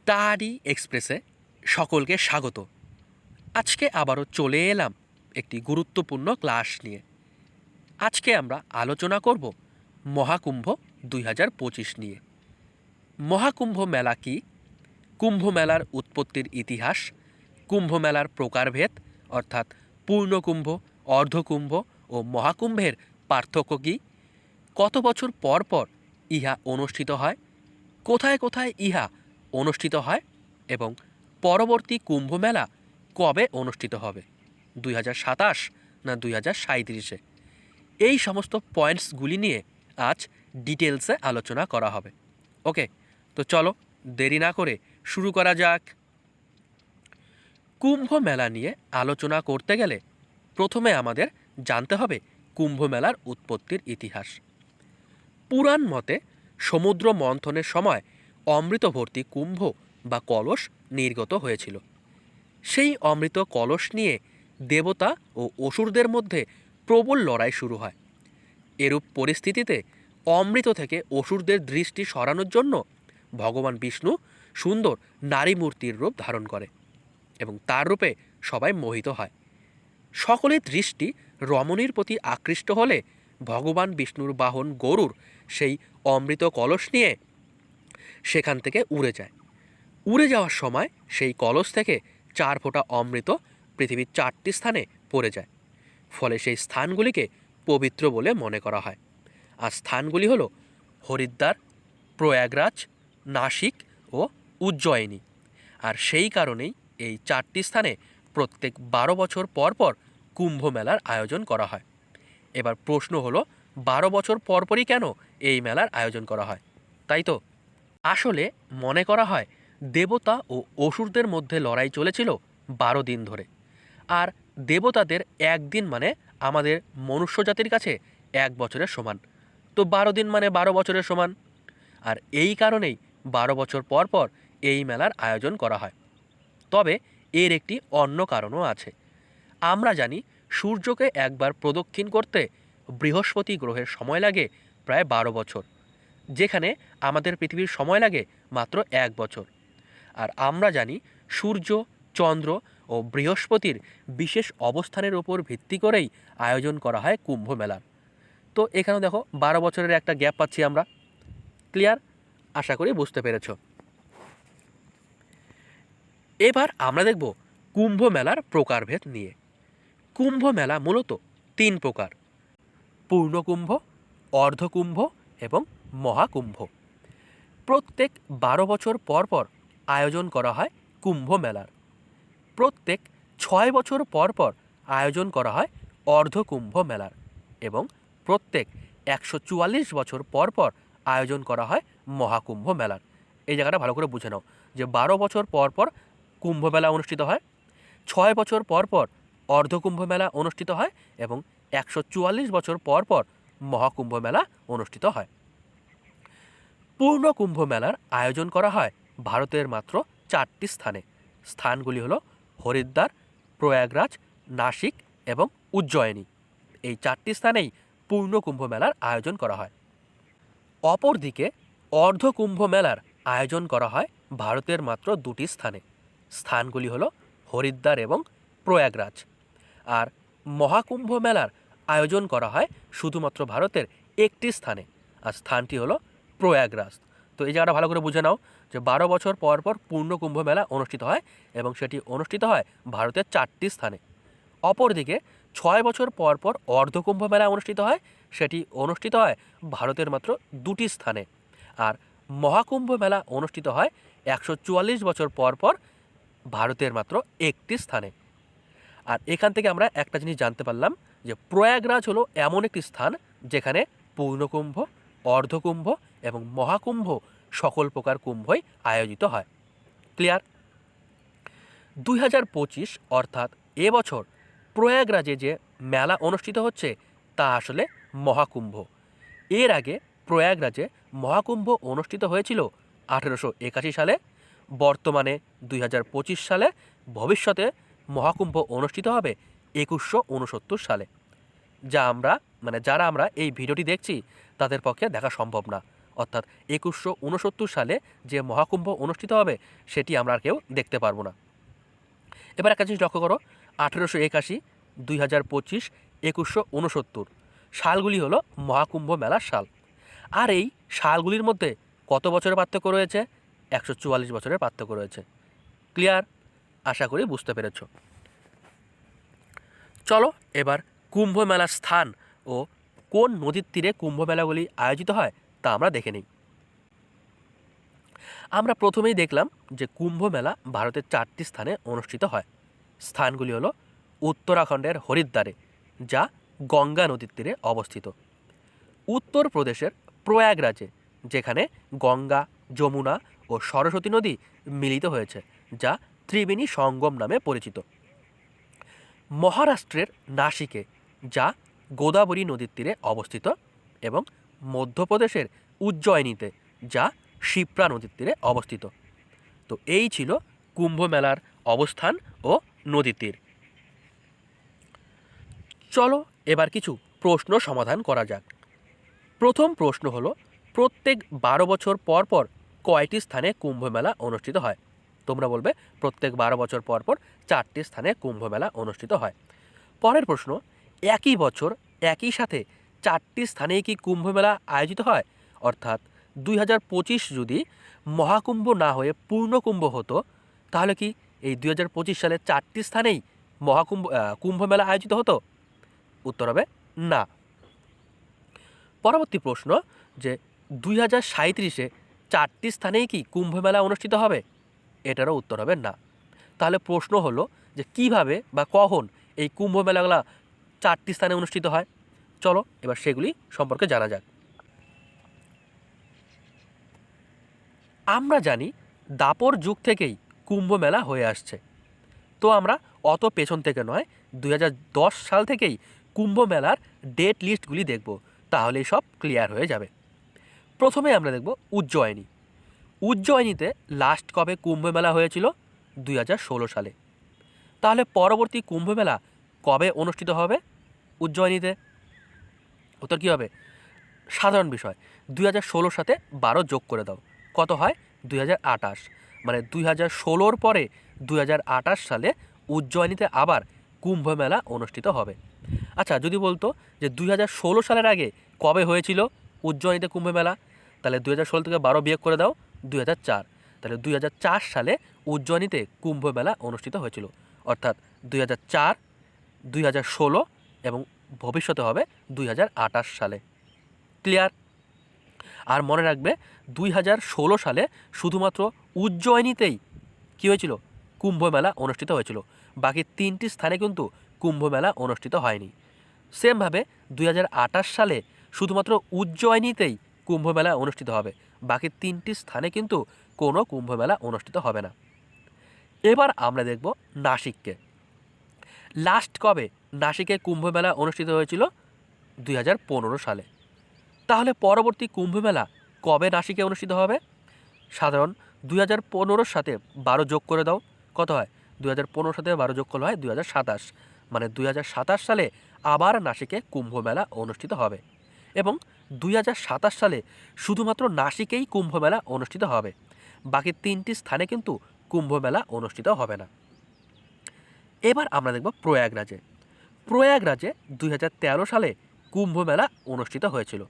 Study এক্সপ্রেসে সকলকে স্বাগত। আজকে আবারও চলে এলাম একটি গুরুত্বপূর্ণ ক্লাস নিয়ে। আজকে আমরা আলোচনা করব মহাকুম্ভ দুই হাজার পঁচিশ নিয়ে। মহাকুম্ভ মেলা কি? কুম্ভ মেলার উৎপত্তির ইতিহাস, কুম্ভ মেলার প্রকারভেদ, অর্থাৎ পূর্ণকুম্ভ, অর্ধকুম্ভ ও মহাকুম্ভের পার্থক্য কী? কত বছর পর পর ইহা অনুষ্ঠিত হয়? কোথায় কোথায় ইহা অনুষ্ঠিত হয় এবং পরবর্তী কুম্ভ মেলা কবে অনুষ্ঠিত হবে? দুই সাতাশ না দুই হাজার সাঁত্রিশে এই সমস্ত পয়েন্টসগুলি নিয়ে আজ ডিটেলসে আলোচনা করা হবে। ওকে, তো চলো দেরি না করে শুরু করা যাক। কুম্ভ মেলা নিয়ে আলোচনা করতে গেলে প্রথমে আমাদের জানতে হবে কুম্ভ মেলার উৎপত্তির ইতিহাস। পুরাণ মতে সমুদ্র মন্থনের সময় অমৃত ভর্তি কুম্ভ বা কলস নির্গত হয়েছিল। সেই অমৃত কলস নিয়ে দেবতা ও অসুরদের মধ্যে প্রবল লড়াই শুরু হয়। এরূপ পরিস্থিতিতে অমৃত থেকে অসুরদের দৃষ্টি সরানোর জন্য ভগবান বিষ্ণু সুন্দর নারী মূর্তির রূপ ধারণ করে এবং তার রূপে সবাই মোহিত হয়। সকলের দৃষ্টি রমণীর প্রতি আকৃষ্ট হলে ভগবান বিষ্ণুর বাহন গরুর সেই অমৃত কলস নিয়ে সেখান থেকে উড়ে যায়। উড়ে যাওয়ার সময় সেই কলস থেকে চার ফোঁটা অমৃত পৃথিবীর চারটি স্থানে পড়ে যায়। ফলে সেই স্থানগুলিকে পবিত্র বলে মনে করা হয়। আর স্থানগুলি হলো হরিদ্বার, প্রয়াগরাজ, নাসিক ও উজ্জয়িনী। আর সেই কারণেই এই চারটি স্থানে প্রত্যেক বারো বছর পর পর কুম্ভ মেলার আয়োজন করা হয়। এবার প্রশ্ন হলো, বারো বছর পরপরই কেন এই মেলার আয়োজন করা হয়? তাই তো? আসলে মনে করা হয় দেবতা ও অসুরদের মধ্যে লড়াই চলেছিল বারো দিন ধরে। আর দেবতাদের একদিন মানে আমাদের মনুষ্য জাতির কাছে এক বছরের সমান। তো বারো দিন মানে বারো বছরের সমান। আর এই কারণেই বারো বছর পর পর এই মেলার আয়োজন করা হয়। তবে এর একটি অন্য কারণও আছে। আমরা জানি সূর্যকে একবার প্রদক্ষিণ করতে বৃহস্পতি গ্রহের সময় লাগে প্রায় বারো বছর। যেখানে আমাদের পৃথিবীর সময় লাগে মাত্র এক বছর। আর আমরা জানি সূর্য, চন্দ্র ও বৃহস্পতির বিশেষ অবস্থানের ওপর ভিত্তি করেই আয়োজন করা হয় কুম্ভ মেলার তো এখানেও দেখো বারো বছরের একটা গ্যাপ পাচ্ছি আমরা। ক্লিয়ার? আশা করি বুঝতে পেরেছ। এবার আমরা দেখব কুম্ভ মেলার প্রকারভেদ নিয়ে। কুম্ভ মেলা মূলত তিন প্রকার। পূর্ণকুম্ভ, অর্ধকুম্ভ এবং মহাকুম্ভ। প্রত্যেক বারো বছর পর পর আয়োজন করা হয় কুম্ভ মেলার। প্রত্যেক ছয় বছর পর পর আয়োজন করা হয় অর্ধকুম্ভ মেলার এবং প্রত্যেক একশো চুয়াল্লিশ বছর পর পর আয়োজন করা হয় মহাকুম্ভ মেলার। এই জায়গাটা ভালো করে বুঝে নাও যে বারো বছর পর পর কুম্ভ মেলা অনুষ্ঠিত হয়, ছয় বছর পর পর অর্ধকুম্ভ মেলা অনুষ্ঠিত হয় এবং একশো চুয়াল্লিশ বছর পর পর মহাকুম্ভ মেলা অনুষ্ঠিত হয়। পূর্ণ কুম্ভ মেলার আয়োজন করা হয় ভারতের মাত্র চারটি স্থানে। স্থানগুলি হলো হরিদ্বার, প্রয়াগরাজ, নাসিক এবং উজ্জয়িনী। এই চারটি স্থানেই পূর্ণ কুম্ভ মেলার আয়োজন করা হয়। অপরদিকে অর্ধ কুম্ভ মেলার আয়োজন করা হয় ভারতের মাত্র দুটি স্থানে। স্থানগুলি হলো হরিদ্বার এবং প্রয়াগরাজ। আর মহাকুম্ভ মেলার আয়োজন করা হয় শুধুমাত্র ভারতের একটি স্থানে। আর স্থানটি হলো প্রয়াগরাজ। তো এই জায়গাটা ভালো করে বুঝে নাও যে বারো বছর পর পর পূর্ণ কুম্ভ মেলা অনুষ্ঠিত হয় এবং সেটি অনুষ্ঠিত হয় ভারতের চারটি স্থানে। অপরদিকে ছয় বছর পর পর অর্ধকুম্ভ মেলা অনুষ্ঠিত হয়, সেটি অনুষ্ঠিত হয় ভারতের মাত্র দুটি স্থানে। আর মহাকুম্ভ মেলা অনুষ্ঠিত হয় একশো চুয়াল্লিশ বছর পর পর ভারতের মাত্র একটি স্থানে। আর এখান থেকে আমরা একটা জিনিস জানতে পারলাম যে প্রয়াগরাজ হলো এমন একটি স্থান যেখানে পূর্ণকুম্ভ, অর্ধকুম্ভ এবং মহাকুম্ভ সকল প্রকার কুম্ভই আয়োজিত হয়। ক্লিয়ার দুই হাজার পঁচিশ, অর্থাৎ এবছর প্রয়াগরাজে যে মেলা অনুষ্ঠিত হচ্ছে, তা আসলে মহাকুম্ভ। এর আগে প্রয়াগরাজে মহাকুম্ভ অনুষ্ঠিত হয়েছিল আঠেরোশো একাশি সালে। বর্তমানে দুই হাজার পঁচিশ সালে ভবিষ্যতে মহাকুম্ভ অনুষ্ঠিত হবে একুশশো উনসত্তর সালে। যা আমরা মানে যারা আমরা এই ভিডিওটি দেখছি, তাদের পক্ষে দেখা সম্ভব না। অর্থাৎ একুশশো উনসত্তর সালে যে মহাকুম্ভ অনুষ্ঠিত হবে, সেটি আমরা আর কেউ দেখতে পারব না। এবার একটা জিনিস লক্ষ্য করো, আঠেরোশো একাশি, দুই হাজার পঁচিশ, একুশশো উনসত্তর সালগুলি হলো মহাকুম্ভ মেলার সাল। আর এই সালগুলির মধ্যে কত বছরের পার্থক্য রয়েছে? একশো চুয়াল্লিশ বছরের পার্থক্য রয়েছে। ক্লিয়ার? আশা করি বুঝতে পেরেছ। চলো এবার কুম্ভ মেলার স্থান ও কোন নদীর তীরে কুম্ভ মেলাগুলি আয়োজিত হয় তা আমরা দেখে নিই। আমরা প্রথমেই দেখলাম যে কুম্ভ মেলা ভারতের চারটি স্থানে অনুষ্ঠিত হয়। স্থানগুলি হলো উত্তরাখণ্ডের হরিদ্বারে, যা গঙ্গা নদীর তীরে অবস্থিত। উত্তরপ্রদেশের প্রয়াগরাজে, যেখানে গঙ্গা, যমুনা ও সরস্বতী নদী মিলিত হয়েছে, যা ত্রিবেণী সঙ্গম নামে পরিচিত। মহারাষ্ট্রের নাসিকে, যা গোদাবরী নদীর তীরে অবস্থিত এবং মধ্যপ্রদেশের উজ্জয়িনীতে যা শিপ্রা নদীর তীরে অবস্থিত। তো এই ছিল কুম্ভ মেলার অবস্থান ও নদী তীর। চলো এবার কিছু প্রশ্ন সমাধান করা যাক। প্রথম প্রশ্ন হলো, প্রত্যেক বারো বছর পর পর কয়টি স্থানে কুম্ভ মেলা অনুষ্ঠিত হয়? তোমরা বলবে, প্রত্যেক বারো বছর পর পর চারটি স্থানে কুম্ভ মেলা অনুষ্ঠিত হয়। পরের প্রশ্ন, একই বছর একই সাথে চারটি স্থানেই কি কুম্ভ মেলা আয়োজিত হয়? অর্থাৎ দুই হাজার পঁচিশ যদি মহাকুম্ভ না হয়ে পূর্ণকুম্ভ হতো, তাহলে কি এই দুই হাজার পঁচিশ সালে চারটি স্থানেই মহাকুম্ভ কুম্ভ মেলা আয়োজিত হতো? উত্তর হবে না। পরবর্তী প্রশ্ন যে দুই হাজার সাঁত্রিশে চারটি স্থানেই কি কুম্ভ মেলা অনুষ্ঠিত হবে? এটারও উত্তর হবে না। তাহলে প্রশ্ন হলো যে কীভাবে বা কখন এই কুম্ভ মেলাগুলা চারটি স্থানে অনুষ্ঠিত হয়? চলো, এবার সেগুলি সম্পর্কে জানা যাক। আমরা জানি দাপর যুগ থেকেই কুম্ভ মেলা হয়ে আসছে। তো আমরা অত পেছন থেকে নয়, দুই সাল থেকেই কুম্ভ মেলার ডেট লিস্টগুলি দেখব, তাহলেই সব ক্লিয়ার হয়ে যাবে। প্রথমে আমরা দেখব উজ্জয়িনী। উজ্জয়িনীতে লাস্ট কবে কুম্ভ মেলা হয়েছিল? দুই হাজার ষোলো সালে। তাহলে পরবর্তী কুম্ভ মেলা কবে অনুষ্ঠিত হবে উজ্জয়িনীতে? উত্তর কী হবে সাধারণ বিষয় দুই হাজার সাথে বারো যোগ করে দাও কত হয় দুই হাজার আটাশ মানে দুই হাজার ষোলোর পরে দুই হাজার আটাশ সালে উজ্জয়িনীতে আবার কুম্ভ মেলা অনুষ্ঠিত হবে আচ্ছা যদি বলতো যে দুই হাজার ষোলো সালের আগে কবে হয়েছিল উজ্জয়িনীতে কুম্ভ মেলা তাহলে দুই হাজার ষোলো থেকে বারো বিয়োগ করে দাও দুই হাজার চার তাহলে দুই হাজার চার সালে উজ্জয়িনীতে কুম্ভ মেলা অনুষ্ঠিত হয়েছিল অর্থাৎ দুই হাজার চার দুই হাজার ষোলো এবং ভবিষ্যতে হবে দুই হাজার আটাশ সালে। ক্লিয়ার? আর মনে রাখবে, দুই হাজার ষোলো সালে শুধুমাত্র উজ্জয়িনীতেই কী হয়েছিল? কুম্ভ মেলা অনুষ্ঠিত হয়েছিল। বাকি তিনটি স্থানে কিন্তু কুম্ভ মেলা অনুষ্ঠিত হয়নি। সেমভাবে দুই হাজার আটাশ সালে শুধুমাত্র উজ্জয়িনীতেই কুম্ভ মেলা অনুষ্ঠিত হবে। বাকি তিনটি স্থানে কিন্তু কোনো কুম্ভ মেলা অনুষ্ঠিত হবে না। এবার আমরা দেখব নাসিককে। লাস্ট কবে নাসিকে কুম্ভমেলা অনুষ্ঠিত হয়েছিল দুই হাজার পনেরো সালে। তাহলে পরবর্তী কুম্ভমেলা কবে নাসিকে অনুষ্ঠিত হবে? সাধারণ দুই হাজার সাথে বারো যোগ করে দাও। কত হয়? দুই হাজার সাথে বারো যোগ করলে হয় দুই হাজার সাতাশ। মানে দুই হাজার সাতাশ সালে আবার নাসিকে কুম্ভ মেলা অনুষ্ঠিত হবে। এবং দুই হাজার সাতাশ সালে শুধুমাত্র নাসিকেই কুম্ভমেলা অনুষ্ঠিত হবে। বাকি তিনটি স্থানে কিন্তু কুম্ভমেলা অনুষ্ঠিত হবে না। এবার আমরা দেখব প্রয়াগরাজে। প্রয়াগরাজে দুই হাজার তেরো সালে কুম্ভ মেলা অনুষ্ঠিত হয়েছিল।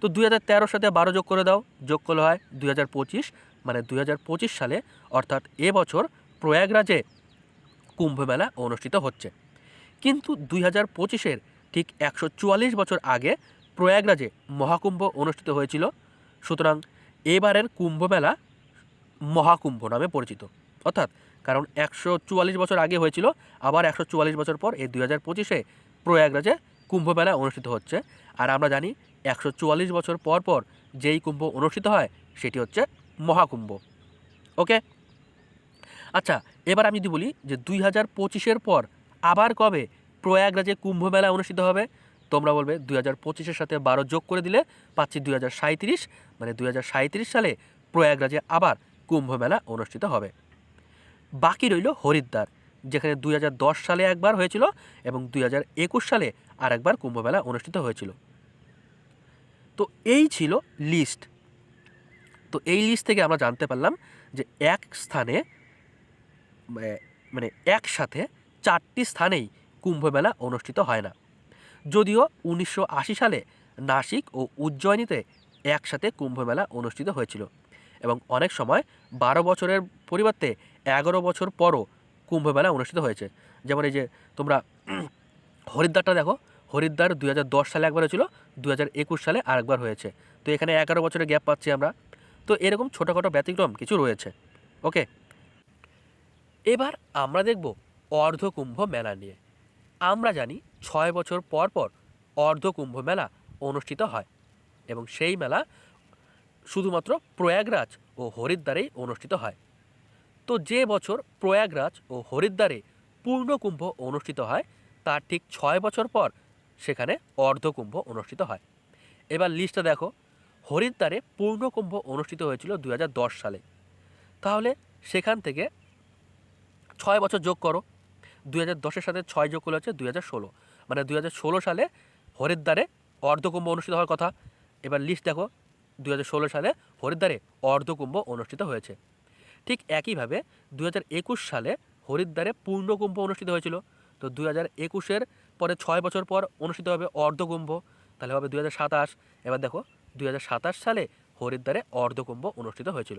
তো দুই হাজার সাথে বারো যোগ করে দাও, যোগ করলে হয় দুই হাজার পঁচিশ মানে দুই হাজার পঁচিশ সালে, অর্থাৎ এবছর প্রয়াগরাজে কুম্ভ মেলা অনুষ্ঠিত হচ্ছে। কিন্তু দুই হাজার পঁচিশের ঠিক একশো চুয়াল্লিশ বছর আগে প্রয়াগরাজে মহাকুম্ভ অনুষ্ঠিত হয়েছিল। সুতরাং এবারের কুম্ভ মেলা মহাকুম্ভ নামে পরিচিত। অর্থাৎ কারণ একশো চুয়াল্লিশ বছর আগে হয়েছিল, আবার একশো চুয়াল্লিশ বছর পর এই দুই হাজার পঁচিশে প্রয়াগরাজে কুম্ভ মেলা অনুষ্ঠিত হচ্ছে। আর আমরা জানি একশো চুয়াল্লিশ বছর পর পর যেই কুম্ভ অনুষ্ঠিত হয়, সেটি হচ্ছে মহাকুম্ভ। ওকে? আচ্ছা এবার আমি যদি বলি যে দুই হাজার পঁচিশের পর আবার কবে প্রয়াগরাজে কুম্ভ মেলা অনুষ্ঠিত হবে, তোমরা বলবে দুই হাজার পঁচিশের সাথে বারো যোগ করে দিলে পাচ্ছি দুই হাজার মানে দুই হাজার সালে প্রয়াগরাজে আবার কুম্ভ মেলা অনুষ্ঠিত হবে। বাকি রইল হরিদ্বার, যেখানে দুই হাজার দশ সালে একবার হয়েছিল এবং দুই হাজার একুশ সালে আর একবার কুম্ভ মেলা অনুষ্ঠিত হয়েছিল। তো এই ছিল লিস্ট তো এই লিস্ট থেকে আমরা জানতে পারলাম যে এক স্থানে মানে একসাথে চারটি স্থানেই কুম্ভমেলা অনুষ্ঠিত হয় না। যদিও উনিশশো আশি সালে নাসিক ও উজ্জয়িনীতে একসাথে কুম্ভমেলা অনুষ্ঠিত হয়েছিল এবং অনেক সময় বারো বছরের পরিবর্তে এগারো বছর পরও কুম্ভমেলা অনুষ্ঠিত হয়েছে। যেমন এই যে তোমরা হরিদ্বারটা দেখো, হরিদ্বার দু হাজার দশ সালে একবার হয়েছিল দু সালে আরেকবার হয়েছে। তো এখানে এগারো বছরের গ্যাপ পাচ্ছি আমরা। তো এরকম ছোটোখাটো ব্যতিক্রম কিছু রয়েছে। ওকে? এবার আমরা দেখব অর্ধকুম্ভ মেলা নিয়ে। আমরা জানি ছয় বছর পর পর অর্ধকুম্ভ মেলা অনুষ্ঠিত হয় এবং সেই মেলা শুধুমাত্র প্রয়াগরাজ ও হরিদ্বারেই অনুষ্ঠিত হয়। তো যে বছর প্রয়াগরাজ ও হরিদ্বারে পূর্ণকুম্ভ অনুষ্ঠিত হয়, তার ঠিক ছয় বছর পর সেখানে অর্ধকুম্ভ অনুষ্ঠিত হয়। এবার লিস্টটা দেখো, হরিদ্বারে পূর্ণকুম্ভ অনুষ্ঠিত হয়েছিল দুই হাজার দশ সালে। তাহলে সেখান থেকে ছয় বছর যোগ করো দু হাজার দশের সাথে ছয় যোগ করলে হচ্ছে দুই হাজার ষোলো। মানে দু হাজার ষোলো সালে হরিদ্বারে অর্ধকুম্ভ অনুষ্ঠিত হওয়ার কথা। এবার লিস্ট দেখো দু হাজার ষোলো সালে হরিদ্বারে অর্ধকুম্ভ অনুষ্ঠিত হয়েছে। ঠিক একইভাবে দু হাজার একুশ সালে হরিদ্বারে পূর্ণকুম্ভ অনুষ্ঠিত হয়েছিল। তো দু হাজার একুশের পরে ছয় বছর পর অনুষ্ঠিত হবে অর্ধকুম্ভ। তাহলে হবে দু হাজার সাতাশ। এবার দেখো, দুই হাজার সাতাশ সালে হরিদ্বারে অর্ধকুম্ভ অনুষ্ঠিত হয়েছিল।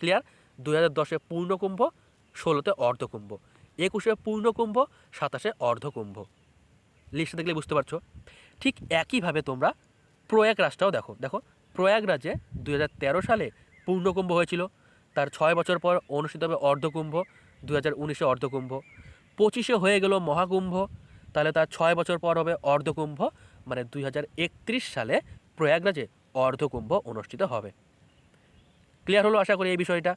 ক্লিয়ার দুই হাজার দশে পূর্ণকুম্ভ, ষোলোতে অর্ধকুম্ভ। একুশে পূর্ণকুম্ভ, সাতাশে অর্ধকুম্ভ। লিস্ট দেখলে বুঝতে পারছ? ঠিক একইভাবে তোমরা প্রয়াগরাজটাও দেখো। দেখো, প্রয়াগরাজে দু হাজার তেরো সালে পূর্ণকুম্ভ হয়েছিল। তার ছয় বছর পর অনুষ্ঠিত হবে অর্ধকুম্ভ দু হাজার উনিশে অর্ধকুম্ভ। পঁচিশে হয়ে গেল মহাকুম্ভ, তাহলে তার ছয় বছর পর হবে অর্ধকুম্ভ মানে দুই হাজার একত্রিশ সালে প্রয়াগরাজে অর্ধকুম্ভ অনুষ্ঠিত হবে। ক্লিয়ার হলো আশা করি এই বিষয়টা?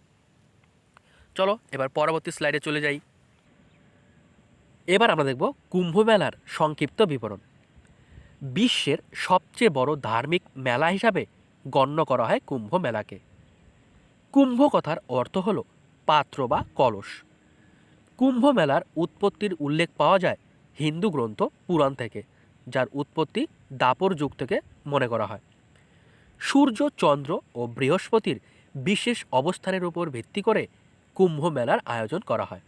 চলো, এবার পরবর্তী স্লাইডে চলে যাই। এবার আমরা দেখব কুম্ভ মেলার সংক্ষিপ্ত বিবরণ। বিশ্বের সবচেয়ে বড় ধার্মিক মেলা হিসাবে গণ্য করা হয় কুম্ভ মেলাকে কুম্ভ কথার অর্থ হল পাত্র বা কলস। কুম্ভ মেলার উৎপত্তির উল্লেখ পাওয়া যায় হিন্দু গ্রন্থ পুরাণ থেকে, যার উৎপত্তি দাপর যুগ থেকে মনে করা হয়। সূর্য, চন্দ্র ও বৃহস্পতির বিশেষ অবস্থানের উপর ভিত্তি করে কুম্ভ মেলার আয়োজন করা হয়।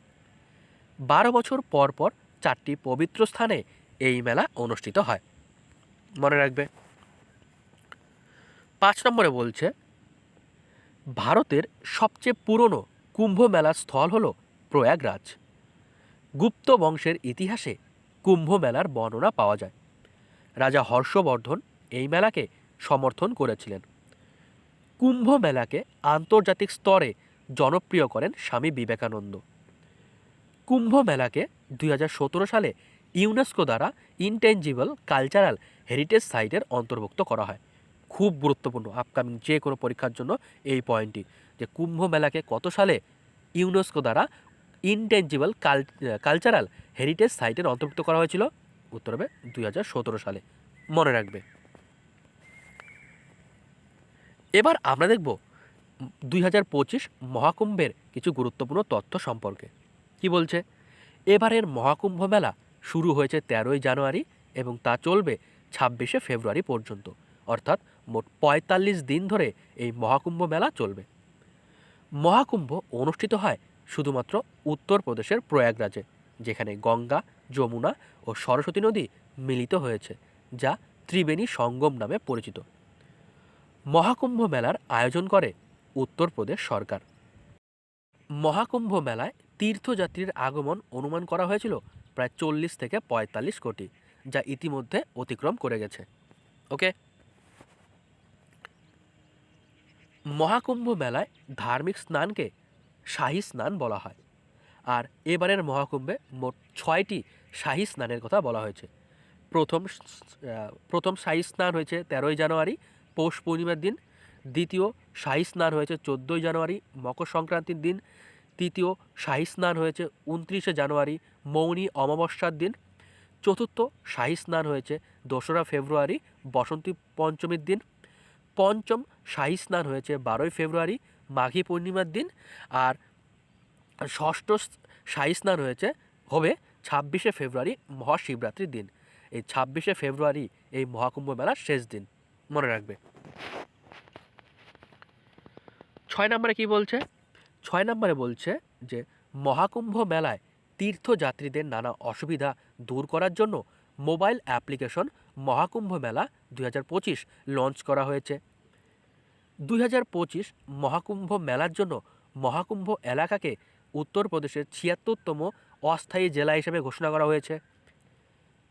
বারো বছর পর পর চারটি পবিত্র স্থানে এই মেলা অনুষ্ঠিত হয়। মনে রাখবে। পাঁচ নম্বরে বলছে ভারতের সবচেয়ে পুরনো কুম্ভ মেলার স্থল হল প্রয়াগরাজ। গুপ্ত বংশের ইতিহাসে কুম্ভ মেলার বর্ণনা পাওয়া যায়। রাজা হর্ষবর্ধন এই মেলাকে সমর্থন করেছিলেন। কুম্ভ মেলাকে আন্তর্জাতিক স্তরে জনপ্রিয় করেন স্বামী বিবেকানন্দ। কুম্ভ মেলাকে দুই হাজার সতেরো সালে ইউনেস্কো দ্বারা ইনটেনজিবল কালচারাল হেরিটেজ সাইটের অন্তর্ভুক্ত করা হয়। খুব গুরুত্বপূর্ণ আপকামিং যে কোনো পরীক্ষার জন্য এই পয়েন্টটি যে কুম্ভ মেলাকে কত সালে ইউনেস্কো দ্বারা ইনটেনজিবল কাল কালচারাল হেরিটেজ সাইটের অন্তর্ভুক্ত করা হয়েছিল? উত্তর হবে দুই হাজার সতেরো সালে। মনে রাখবে। এবার আমরা দেখব দুই হাজার পঁচিশ মহাকুম্ভের কিছু গুরুত্বপূর্ণ তথ্য সম্পর্কে। কি বলছে? এবারের মহাকুম্ভ মেলা শুরু হয়েছে তেরোই জানুয়ারি এবং তা চলবে ছাব্বিশে ফেব্রুয়ারি পর্যন্ত। অর্থাৎ মোট পঁয়তাল্লিশ দিন ধরে এই মহাকুম্ভ মেলা চলবে। মহাকুম্ভ অনুষ্ঠিত হয় শুধুমাত্র উত্তরপ্রদেশের প্রয়াগরাজে, যেখানে গঙ্গা, যমুনা ও সরস্বতী নদী মিলিত হয়েছে, যা ত্রিবেণী সঙ্গম নামে পরিচিত। মহাকুম্ভ মেলার আয়োজন করে উত্তরপ্রদেশ সরকার। মহাকুম্ভ মেলায় তীর্থযাত্রীর আগমন অনুমান করা হয়েছিল প্রায় চল্লিশ থেকে পঁয়তাল্লিশ কোটি, যা ইতিমধ্যে অতিক্রম করে গেছে। ওকে? মহাকুম্ভ মেলায় ধার্মিক স্নানকে শাহী স্নান বলা হয়। আর এবারের মহাকুম্ভে মোট ছয়টি শাহী স্নানের কথা বলা হয়েছে। প্রথম প্রথম শাহী স্নান হয়েছে তেরোই জানুয়ারি, পৌষ পূর্ণিমার দিন। দ্বিতীয় শাহী স্নান হয়েছে চোদ্দোই জানুয়ারি, মকর সংক্রান্তির দিন। তৃতীয় শাহী স্নান হয়েছে উনত্রিশে জানুয়ারি, মৌনী অমাবস্যার দিন। চতুর্থ শাহী স্নান হয়েছে দোসরা ফেব্রুয়ারি, বসন্তী পঞ্চমীর দিন। পঞ্চম শাহী স্নান হয়েছে বারোই ফেব্রুয়ারি, মাঘী পূর্ণিমার দিন। আর ষষ্ঠ শাহী স্নান হয়েছে, হবে ছাব্বিশে ফেব্রুয়ারি মহাশিবরাত্রির দিন। এই ছাব্বিশে ফেব্রুয়ারি, এই মহাকুম্ভ মেলার শেষ দিন। মনে রাখবে। ছয় নম্বরে কি বলছে? ছয় নম্বরে বলছে যে, মহাকুম্ভ মেলায় তীর্থযাত্রীদের নানা অসুবিধা দূর করার জন্য মোবাইল অ্যাপ্লিকেশন মহাকুম্ভ মেলা দুই হাজার পঁচিশ লঞ্চ করা হয়েছে। দুই হাজার পঁচিশ মহাকুম্ভ মেলার জন্য মহাকুম্ভ এলাকাকে উত্তরপ্রদেশের ছিয়াত্তরতম অস্থায়ী জেলা হিসেবে ঘোষণা করা হয়েছে।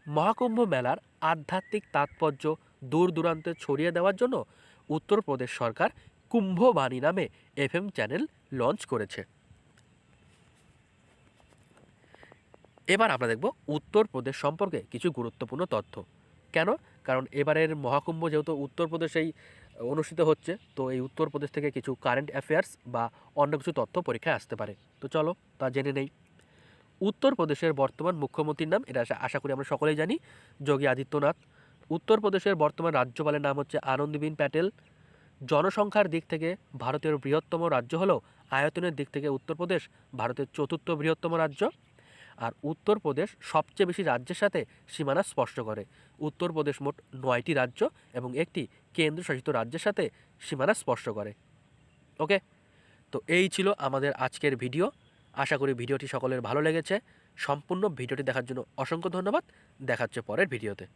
মহাকুম্ভ মেলার আধ্যাত্মিক তাৎপর্য দূর দূরান্তে ছড়িয়ে দেওয়ার জন্য উত্তরপ্রদেশ সরকার কুম্ভবাণী নামে এফএম চ্যানেল লঞ্চ করেছে। এবার আমরা দেখব উত্তরপ্রদেশ সম্পর্কে কিছু গুরুত্বপূর্ণ তথ্য। কেন? কারণ এবারের মহাকুম্ভ যেহেতু উত্তরপ্রদেশেই অনুষ্ঠিত হচ্ছে, তো এই উত্তরপ্রদেশ থেকে কিছু কারেন্ট অ্যাফেয়ার্স বা অন্য কিছু তথ্য পরীক্ষায় আসতে পারে। তো চলো, তা জেনে নেই। উত্তরপ্রদেশের বর্তমান মুখ্যমন্ত্রীর নাম, এটা আশা- করি আমরা সকলেই জানি, যোগী আদিত্যনাথ। উত্তরপ্রদেশের বর্তমান রাজ্যপালের নাম হচ্ছে আনন্দীবেন প্যাটেল। জনসংখ্যার দিক থেকে ভারতের বৃহত্তম রাজ্য হলেও আয়তনের দিক থেকে উত্তরপ্রদেশ, ভারতের চতুর্থ বৃহত্তম রাজ্য। আর উত্তরপ্রদেশ সবচেয়ে বেশি রাজ্যের সাথে সীমানা স্পষ্ট করে। উত্তরপ্রদেশ মোট নয়টি রাজ্য এবং একটি কেন্দ্রশাসিত রাজ্যের সাথে সীমানা স্পষ্ট করে। ওকে? তো এই ছিল আমাদের আজকের ভিডিও। আশা করি ভিডিওটি সকলের ভালো লেগেছে। সম্পূর্ণ ভিডিওটি দেখার জন্য অসংখ্য ধন্যবাদ। দেখাচ্ছে পরের ভিডিওতে।